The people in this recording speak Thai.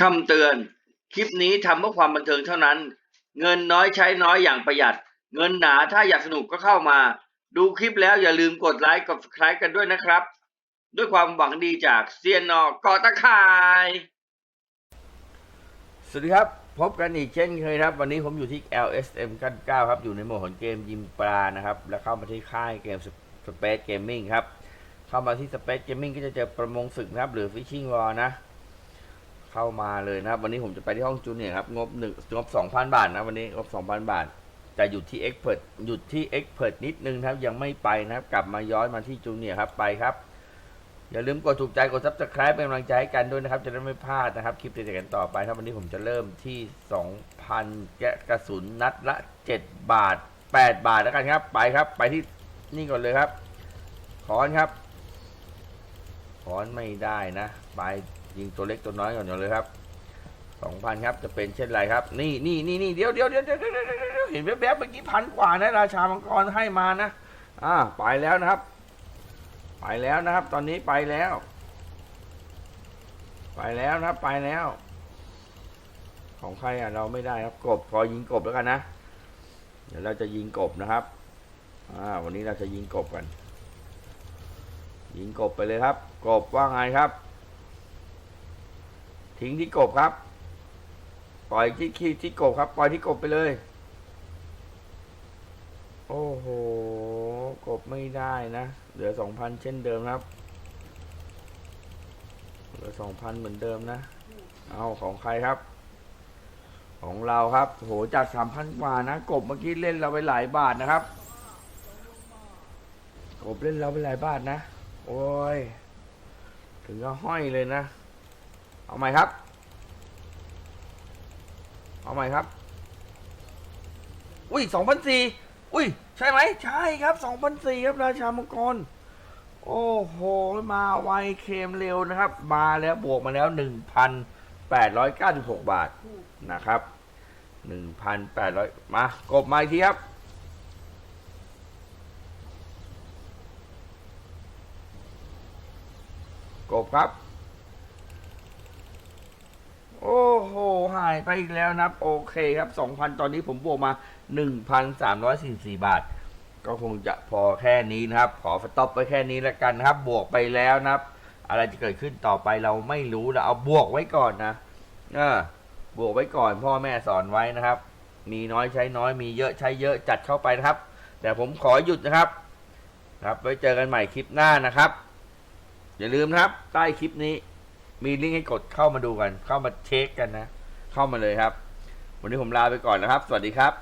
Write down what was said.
คำเตือน คลิปนี้ทำเพื่อความบันเทิงเท่านั้น เงินน้อยใช้น้อยอย่างประหยัด เงินหนาถ้าอยากสนุกก็เข้ามา ดูคลิปแล้วอย่าลืมกดไลค์กด subscribe กันด้วยนะครับ ด้วยความหวังดีจากเซียนนอกอตะข่าย สวัสดีครับ พบกันอีกเช่นเคยครับ วันนี้ผมอยู่ที่ LSM 99ครับ อยู่ในโหมดของเกมยิมปลานะครับ แล้วเข้ามาที่ค่ายเกม Space Gaming ครับ เข้ามาที่ Space Gaming ก็จะเจอประมงศึกนะครับ หรือ Fishing War นะ เข้ามาเลยนะครับ วันนี้ผมจะไปที่ห้องจูเนียร์ครับงบหนึ่งงบ2,000บาทนะวันนี้งบ2,000บาทแต่หยุดที่ Expert หยุดที่ Expert นิดนึงครับยังไม่ไปนะครับ กลับมาย้อนมาที่จูเนียร์ครับไปครับ อย่าลืมกดถูกใจกด subscribe เป็นกำลังใจให้กันด้วยนะครับ จะได้ไม่พลาดนะครับ คลิปติดๆกันต่อไปครับวันนี้ผมจะเริ่มที่ 2,000แกะกระสุนนัดละ 7 บาท 8 บาทแล้วกันครับ ไปครับ ไปที่นี่ก่อนเลยครับ ขอนครับ ขอนไม่ได้นะไปยิงตัวเล็กตัวน้อยก่อนเลยครับ2,000ครับจะเป็นเช่นไรครับ นี่นี่นี่นี่เดี๋ยวเดี๋ยวเดี๋ยวเดี๋ยวเดี๋ยวเดี๋ยวเดี๋ยวเห็นแวบๆเมื่อกี้พันกว่านะราชามังกรให้มานะอ่าไปแล้วนะครับ ไปแล้วนะครับ ตอนนี้ไปแล้ว ไปแล้วนะครับไปแล้ว ของใครอะเราไม่ได้ครับกบพอยิงกบแล้วกันนะ เดี๋ยวเราจะยิงกบนะครับอ่าวันนี้เราจะยิงกบกัน ยิงกบไปเลยครับ กบว่าไงครับ ทิ้งที่กบครับ ปล่อยที่ที่ที่กบครับ ปล่อยที่กบไปเลย โอ้โห กบไม่ได้นะ เหลือสองพันเช่นเดิมครับ เหลือสองพันเหมือนเดิมนะ เอาของใครครับของเราครับโหจากสามพันกว่านะกบเมื่อกี้เล่นเราไปหลายบาทนะครับ กบเล่นเราไปหลายบาทนะ โอ้ย ถึงก็ห้อยเลยนะ เอาใหม่ครับ เอาใหม่ครับ อุ้ยสองพันสี่อุ้ย ใช่ไหม ใช่ครับสองพันสี่ครับราชามังกร โอ้โห มาไวเคมเร็วนะครับ มาแล้วบวกมาแล้วหนึ่งพันแปดร้อยเก้าสิบหกบาทนะครับหนึ่งพันแปดร้อยมากบมาอีกทีครับ กบครับ โอ้โห หายไปอีกแล้วนะครับ โอเคครับ 2,000 ตอนนี้ผมบวกมา 1,344 บาท ก็คงจะพอแค่นี้นะครับ ขอสต็อปไปแค่นี้แล้วกันนะครับ บวกไปแล้วนะครับ อะไรจะเกิดขึ้นต่อไปเราไม่รู้เราเอาบวกไว้ก่อนนะเออบวกไว้ก่อนพ่อแม่สอนไว้นะครับ มีน้อยใช้น้อย มีเยอะใช้เยอะจัดเข้าไปนะครับ แต่ผมขอหยุดนะครับ ครับไว้เจอกันใหม่คลิปหน้านะครับ อย่าลืมนะครับ ใต้คลิปนี้ มีลิงก์ให้กดเข้ามาดูกัน เข้ามาเช็คกันนะ เข้ามาเลยครับ วันนี้ผมลาไปก่อนนะครับ สวัสดีครับ